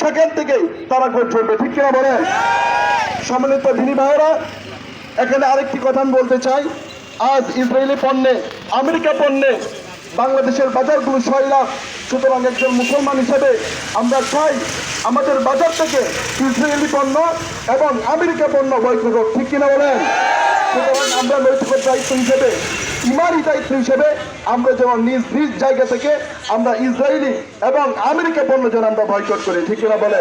সেখান থেকেই তারা ভোট চলবে ঠিক কিনা বলে সম্মিলিত দিনী ভাইয়েরা, এখানে আরেকটি কথা আমি বলতে চাই। আজ ইসরায়েলি পণ্যে, আমেরিকা পণ্যে বাংলাদেশের বাজারগুলো ছয় লাখ সুতরাং একজন মুসলমান হিসেবে আমরা চাই আমাদের বাজার থেকে ইসরায়েলি পণ্য এবং আমেরিকা পণ্য হোক। ঠিক কিনা বলেন? সুতরাং আমরা নৈতিকের দায়িত্ব হিসেবে ইমারি দায়িত্ব হিসেবে আমরা যেমন নিজ নিজ জায়গা থেকে আমরা ইসরায়েলি এবং আমেরিকা পণ্য যেন আমরা বয়কট করি, ঠিক না বলে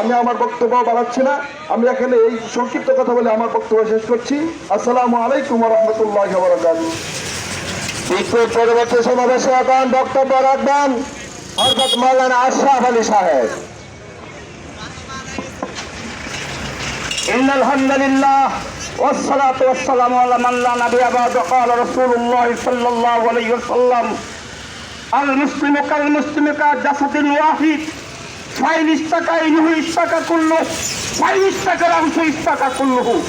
আমি আমার বক্তব্য বাড়াচ্ছি না, আমি এখানে এই সংক্ষিপ্ত কথা বলে আমার বক্তব্য শেষ করছি। আসসালামু আলাইকুম রহমতুল্লাহ বরাকাত পরবর্তী সমাবেশে এখন বক্তব্য রাখবেন হরকত মৌলানা আশরাফ আলী সাহেব। ইন্নাল হামদুলিল্লাহ والصلاة والسلام على من لا نبي بعد قال رسول الله صلى الله عليه وسلم المسلم كالمسلم كجسد واحد فإن اشتكى إنه اشتكى كله فإن اشتكى الأنف اشتكى كله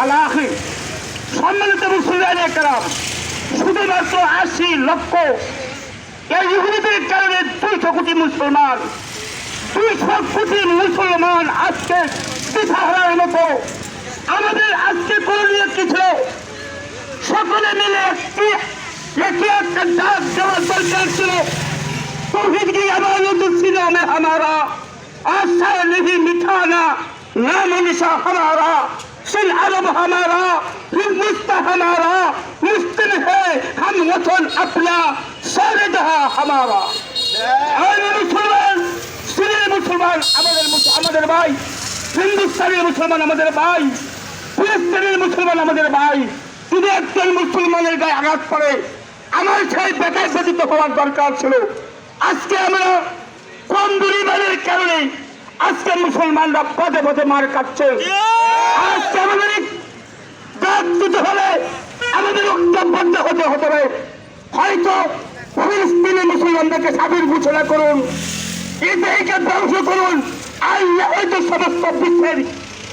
الآخر সম্মানিত মুসলিম একরাম শুধুমাত্র আশি লক্ষ এই ইহুদিদের কারণে দুইশো কোটি মুসলমান দুইশো কোটি মুসলমান আজকে দিশাহারার মতো আমাদের আজকে করণীয় কি ছিল? সকলে মিলে একটি একটি একটা ডাক দেওয়ার দরকার ছিল। তৌহিদ কি আমার দুশ্চিন আমি আমারা আশা নেহি মিঠানা না মনীষা হামারা সিল আরব হামারা হিন্দুস্তা হামারা, মুসলিম হে, হাম ওঠন আপনা সারে জাহা হামারা। মুসলমান সিলের মুসলমান, আমাদের আমাদের ভাই হিন্দুস্তানের মুসলমান আমাদের ভাই। ফিলিস্তিনের মুসলমান আমাদের ভাই যদি একজন মুসলমানের গায়ে আঘাত পড়ে আমার সেই বেকার ব্যতীত হওয়ার দরকার ছিল। আজকে আমরা কম পরিমাণের কারণে আজকে মুসলমানরা পদে পদে মার খাচ্ছে। আজকে আমাদের এই দিতে হলে আমাদের ঐক্যবদ্ধ হতে হবে হয়তো ফিলিস্তিনি মুসলমানদেরকে স্বাধীন ঘোষণা করুন। ইসরায়েলকে ধ্বংস করুন। আল্লাহ হয়তো সমস্ত বিশ্বের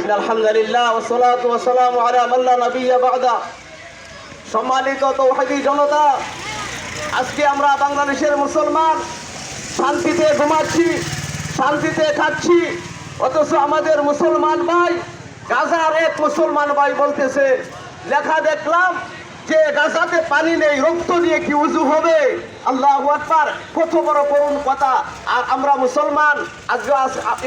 ইন আলহামদুলিল্লাহ ওসলাত ওসালাম আলা মাল্লা নবিয়া বাগদা সম্মানিত তৌহাদি জনতা, আজকে আমরা বাংলাদেশের মুসলমান শান্তিতে ঘুমাচ্ছি, শান্তিতে খাচ্ছি, অথচ আমাদের মুসলমান ভাই, গাজার এক মুসলমান ভাই বলতেছে, লেখা দেখলাম যে গাজাতে পানি নেই, রক্ত দিয়ে কি উজু হবে? আল্লাহ আকবার। কত বড় করুন কথা। আর আমরা মুসলমান, আজকে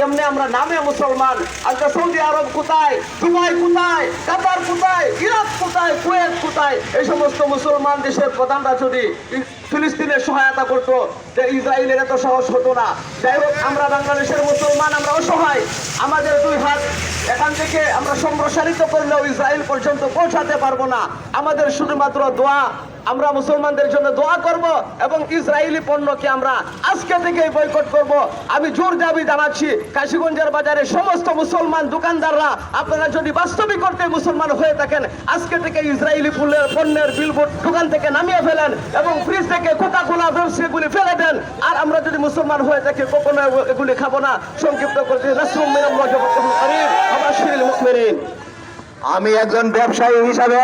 এমনি আমরা নামে মুসলমান। আজকে সৌদি আরব কোথায়? দুবাই কোথায়? কাতার কোথায়? ইরাক কোথায়? কুয়েত কোথায়? এই সমস্ত মুসলমান দেশের প্রধানরা যদি ফিলিস্তিনের সহায়তা করতো, যে ইসরায়েলের এত সাহস হতো না। যাই হোক, আমরা বাংলাদেশের মুসলমান, আমরা অসহায়। আমাদের দুই হাত, এখান থেকে আমরা সম্প্রসারিত করলেও ইসরায়েল পর্যন্ত পৌঁছাতে পারব না। আমাদের শুধুমাত্র দোয়া আমরা মুসলমানদের জন্য দোয়া করব এবং ইসরায়েলি পণ্যকে আমরা আজকে থেকেই বয়কট করব। আমি জোর দাবি জানাচ্ছি, কাশীগঞ্জের বাজারে সমস্ত মুসলমান দোকানদাররা, আপনারা যদি বাস্তবিক করতে মুসলমান হয়ে থাকেন, আজকে থেকে ইসরায়েলি ফুলের পণ্যের বিলবোর্ড দোকান থেকে নামিয়ে ফেলেন এবং ফ্রিজ থেকে কোকা কোলা সেগুলি ফেলে দেন। আর আমরা যদি মুসলমান হয়ে থাকি, কখনো এগুলি খাব না। সংক্ষিপ্ত ওয়া করিম আমি একজন ব্যবসায়ী হিসাবে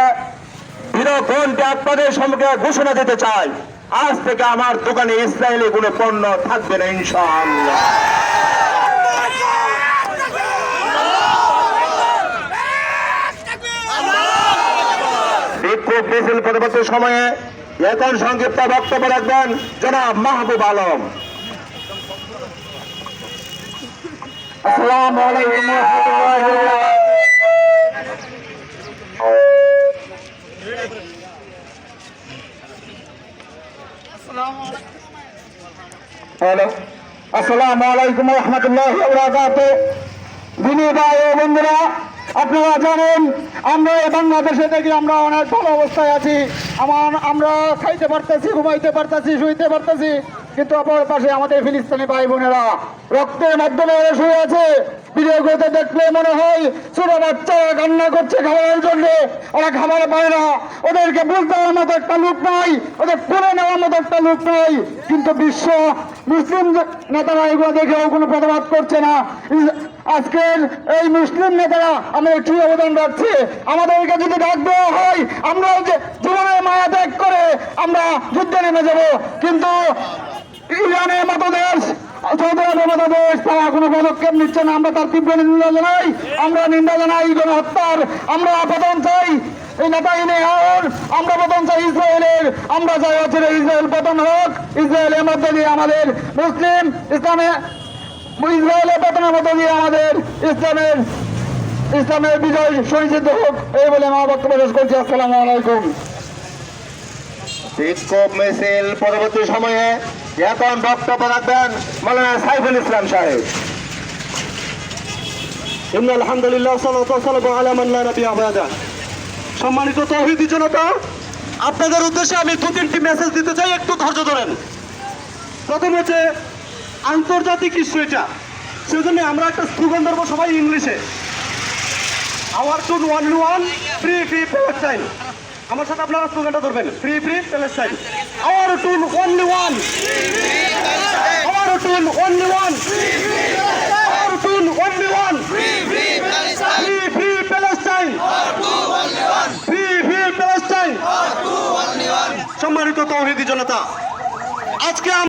বিরোধনকে আপনাদের সম্মুখে ঘোষণা দিতে চাই। আজ থেকে আমার দোকানে ইসরায়েলি কোনো পণ্য থাকবে না, ইনশাআল্লাহ। বিক্ষোভ মিছিল সময়ে এখন সংক্ষিপ্ত বক্তব্য রাখবেন জনাব মাহবুব আলম। আসসালামু। হ্যালো আসসালামু আলাইকুম রহমতুল্লাহ দিনী ভাই ও বন্ধুরা, আপনারা জানেন, আমরা বাংলাদেশে দেখি আমরা অনেক ভালো অবস্থায় আছি। আমার আমরা খাইতে পারতেছি, ঘুমাইতে পারতেছি, শুইতে পারতেছি। কিন্তু অপর পাশে আমাদের ফিলিস্তিনি ভাই বোনেরা রক্তের মাধ্যমে শুয়ে আছে। ভিডিওগুলোতে দেখলে মনে হয় ছোট বাচ্চারা কান্না করছে খাবারের জন্য। ওরা খাবার পায় না। ওদেরকে বুঝতে দেওয়ার মতো একটা লোক নাই। ওদের করে নেওয়ার মতো একটা লোক নাই। কিন্তু বিশ্ব মুসলিম নেতারা এগুলো দেখেও কোনো প্রতিবাদ করছে না। আজকের এই মুসলিম নেতারা আমাদের কি অবদান রাখছে। আমাদেরকে যদি ডাক দেওয়া হয় আমরা জীবনের মায়া ত্যাগ করে আমরা যুদ্ধে নেমে যাব। কিন্তু ইরানের মতো দেশ, সৌদি মতো দেশ, তারা কোনো পদক্ষেপ নিচ্ছে আমরা তার তীব্র নিন্দা আমরা নিন্দা জানাই কোনো আমরা পতন চাই এই নেতাই নেই আমরা পতন চাই ইসরায়েলের। আমরা চাই ইসরায়েল পতন হোক। ইসরায়েলের মধ্যে দিয়ে আমাদের মুসলিম ইসলামে ইসরায়েলের পতনের মধ্যে দিয়ে আমাদের ইসলামের ইসলামের বিজয় সুনিশ্চিত হোক। এই বলে আমার বক্তব্য শেষ করছি। আসসালামু আলাইকুম। বিক্ষোভ মিছিল পরবর্তী সময়ে এখন বক্তব্য রাখবেন মৌলানা সাইফুল ইসলাম সাহেব। মান সম্মানিত আপনাদের উদ্দেশ্যে আমি দু তিনটি মেসেজ দিতে চাই, একটু ধৈর্য ধরেন। প্রথম হচ্ছে, আন্তর্জাতিক আমরা একটা সবাই ইংলিশে। One one free free Palestine আমার সাথে আপনারা স্লোগানটা ধরবেন। Free free Palestine our tool only one our tool only one our tool only one free free Palestine free free Palestine সম্মানিত তৌহিদি জনতা আজকে